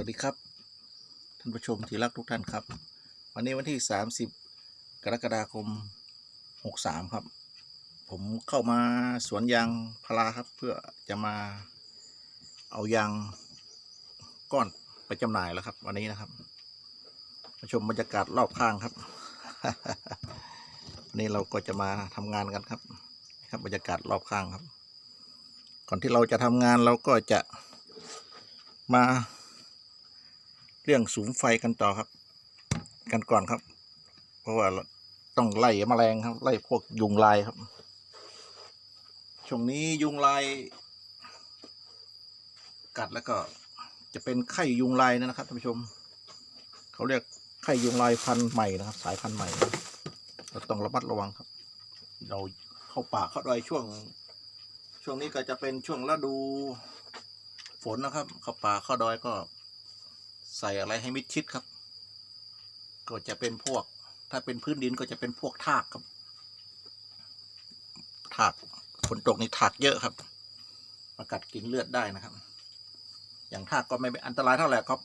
วัสดีครับ ท่านผู้ชมที่รักทุกท่านครับ วันนี้วันที่ 30 กรกฎาคม 63 ครับ ผมเข้ามาสวนยางพาราครับ เพื่อจะมาเอายางก้อนไปจำหน่ายแล้วครับ วันนี้นะครับมาชมบรรยากาศรอบข้างครับ วันนี้เราก็จะมาทำงานกันครับ ครับบรรยากาศรอบข้างครับ ก่อนที่เราจะทำงานเราก็จะมา เรื่องสูงไฟกันต่อครับ กันก่อนครับ เพราะว่าเราต้องไล่แมลงครับ ไล่พวกยุงลายครับ ช่วงนี้ยุงลาย กัดแล้วก็จะเป็นไข้ยุงลายนะครับท่านผู้ชม เขาเรียกไข้ยุงลายพันธุ์ใหม่นะครับ สายพันธุ์ใหม่เราต้องระมัดระวังครับ เราเข้าป่าเข้าดอยช่วง ช่วงนี้ก็จะเป็นช่วงฤดูฝนนะครับ เข้าป่าเข้าดอยก็ ใส่อะไรให้มิดชิดครับ ก็จะเป็นพวก ถ้าเป็นพื้นดินก็จะเป็นพวกทากครับทากฝนตกนี่ทากเยอะครับมากัดกินเลือดได้นะครับ อย่างทากก็ไม่เป็นอันตรายเท่าไหร่ครับ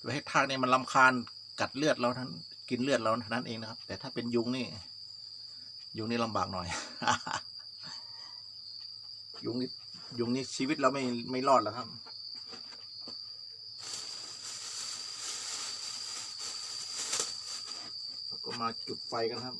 ไว้ให้ทากนี่มันลำคาญกัดเลือดเราทั้นกินเลือดเราเท่านั้นเองนะครับ แต่ถ้าเป็นยุงนี่ ยุงนี่ลำบากหน่อย ยุงนี่ยุงนี่ชีวิตเราไม่ไม่รอดแล้วครับ แล้วก็ มาจุดไฟกันครับ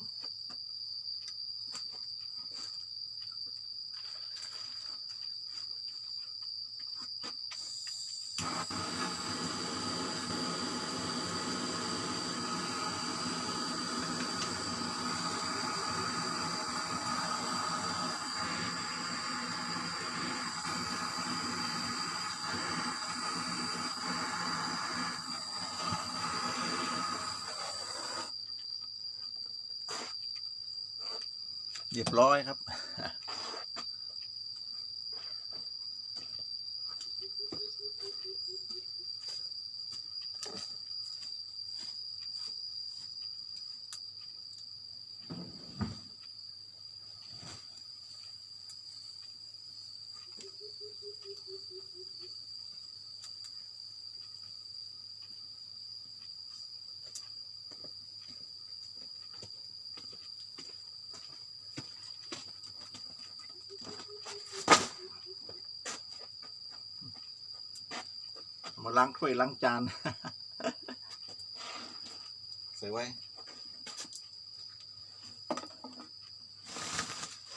เรียบร้อยครับ มาล้างถ้วยล้างจาน ใส่ไว้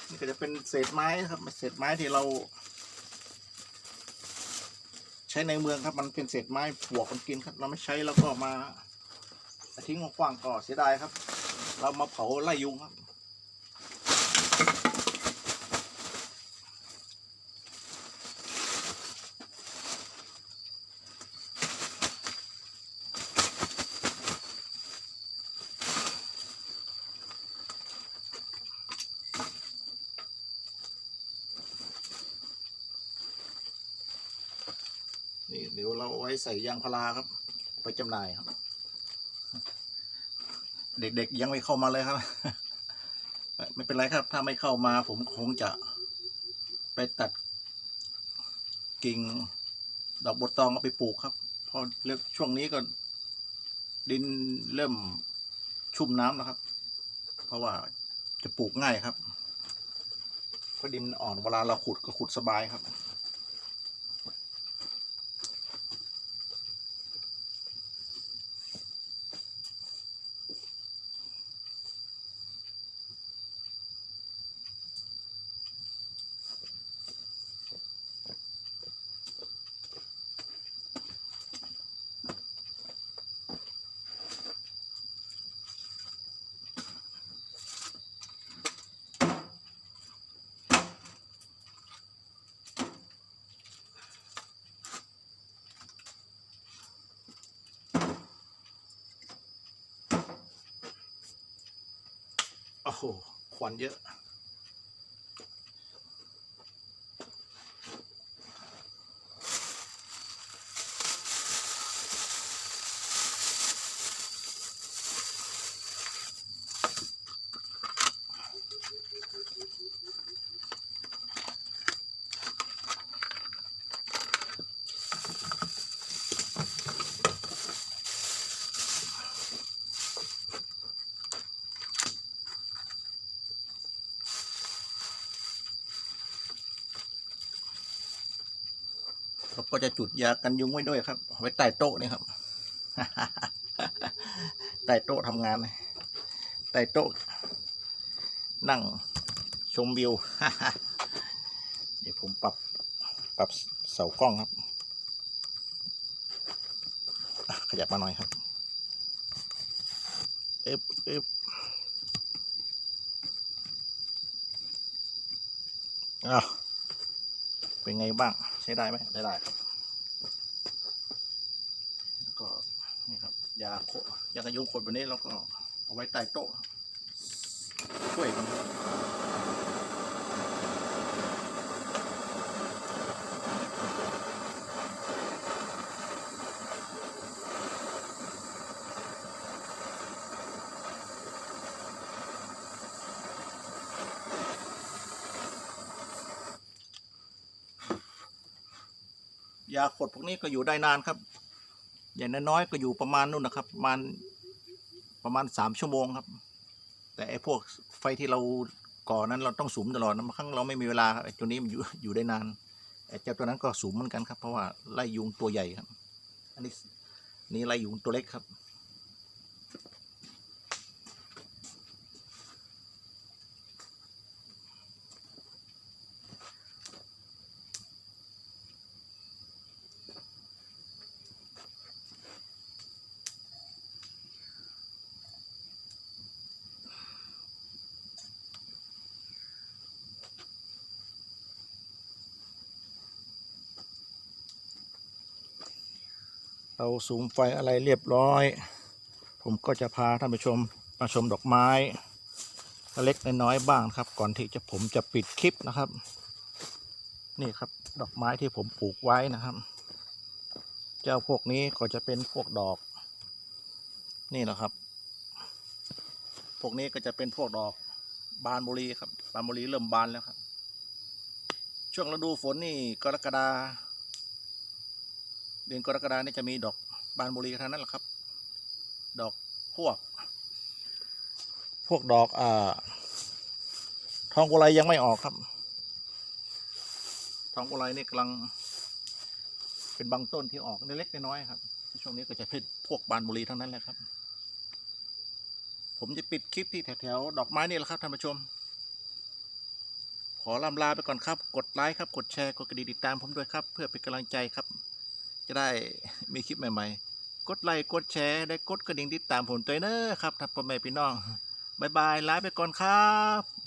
นี่ก็จะเป็นเศษไม้ครับเศษไม้ที่เรา ใช้ในเมืองครับ มันเป็นเศษไม้ปลวกมันกินครับ เราไม่ใช้แล้วก็มาทิ้งกว้างๆก็เสียดายครับ เรามาเผาไล่ยุงครับ เดี๋ยวเราไว้ใส่ยางพาราครับ ไปจำหน่ายครับ เด็กๆยังไม่เข้ามาเลยครับ ไม่เป็นไรครับ ถ้าไม่เข้ามาผมคงจะไปตัดกิ่งดอกบดตองเอาไปปลูกครับเพราะเรื่องช่วงนี้ก็ดินเริ่มชุ่มน้ำนะครับ เพราะว่าจะปลูกง่ายครับเพราะดินอ่อนเวลาเราขุดก็ขุดสบายครับ โอ้โหควันเยอะ ก็จะจุดยากันยุงไว้ด้วยครับ ไว้ใต้โต๊ะนี่ครับ ใต้โต๊ะทำงานใต้โต๊ะ นั่งชมวิว เดี๋ยวผมปรับปรับเสากล้องครับ ขยับมาหน่อยครับเอ๊บเอ๊บอ้าวเป็นไงบ้าง ใช้ได้ไหมได้ได้ครับแล้วก็นี่ครับยาโคยากระยุงขวดแบบนี้เราก็เอาไว้ใต้โต๊ะช่วยกัน ยาขดพวกนี้ก็อยู่ได้นานครับ อย่างน้อยๆก็อยู่ประมาณนู่นนะครับ ประมาณประมาณสามชั่วโมงครับ แต่ไอ้พวกไฟที่เราก่อนั้นเราต้องสูมตลอดนะบางครั้งเราไม่มีเวลาไอ้ตัวนี้มันอยู่อยู่ได้นานไอ้เจ้าตัวนั้นก็สูมเหมือนกันครับ เพราะว่าไล่ยุงตัวใหญ่ครับ อันนี้นี่ไล่ยุงตัวเล็กครับ เราสูมไฟอะไรเรียบร้อย ผมก็จะพาท่านผู้ชมมาชมดอกไม้เล็กน้อยๆบ้างครับ ก่อนที่จะผมจะปิดคลิปนะครับ นี่ครับดอกไม้ที่ผมปลูกไว้นะครับ เจ้าพวกนี้ก็จะเป็นพวกดอก นี่แหละครับ พวกนี้ก็จะเป็นพวกดอกบานบุรีครับบานบุรีเริ่มบานแล้วครับ ช่วงฤดูฝนนี่กรกฎา เดือนกรกฎาเนี่ยจะมีดอกบานบุรีเท่านั้นแหละครับ ดอกพวก พวกดอกอ่าทองกุไรยังไม่ออกครับ ทองกุไรนี่กำลัง เป็นบางต้นที่ออกเล็กๆน้อยๆครับ ช่วงนี้ก็จะเป็นพวกบานบุรีทั้งนั้นแหละครับ ผมจะปิดคลิปที่แถวๆดอกไม้นี่แหละครับท่านผู้ชม ขอลำลาไปก่อนครับ กดไลค์ครับ กดแชร์ กดกระดิ่งติดตามผมด้วยครับ เพื่อเป็นกำลังใจครับ จะได้มีคลิปใหม่ๆ กดไลค์กดแชร์ได้กดกระดิ่งติดตามผมตัวเนอครับท่านพ่อแม่พี่น้องบายบายลาไปก่อนครับ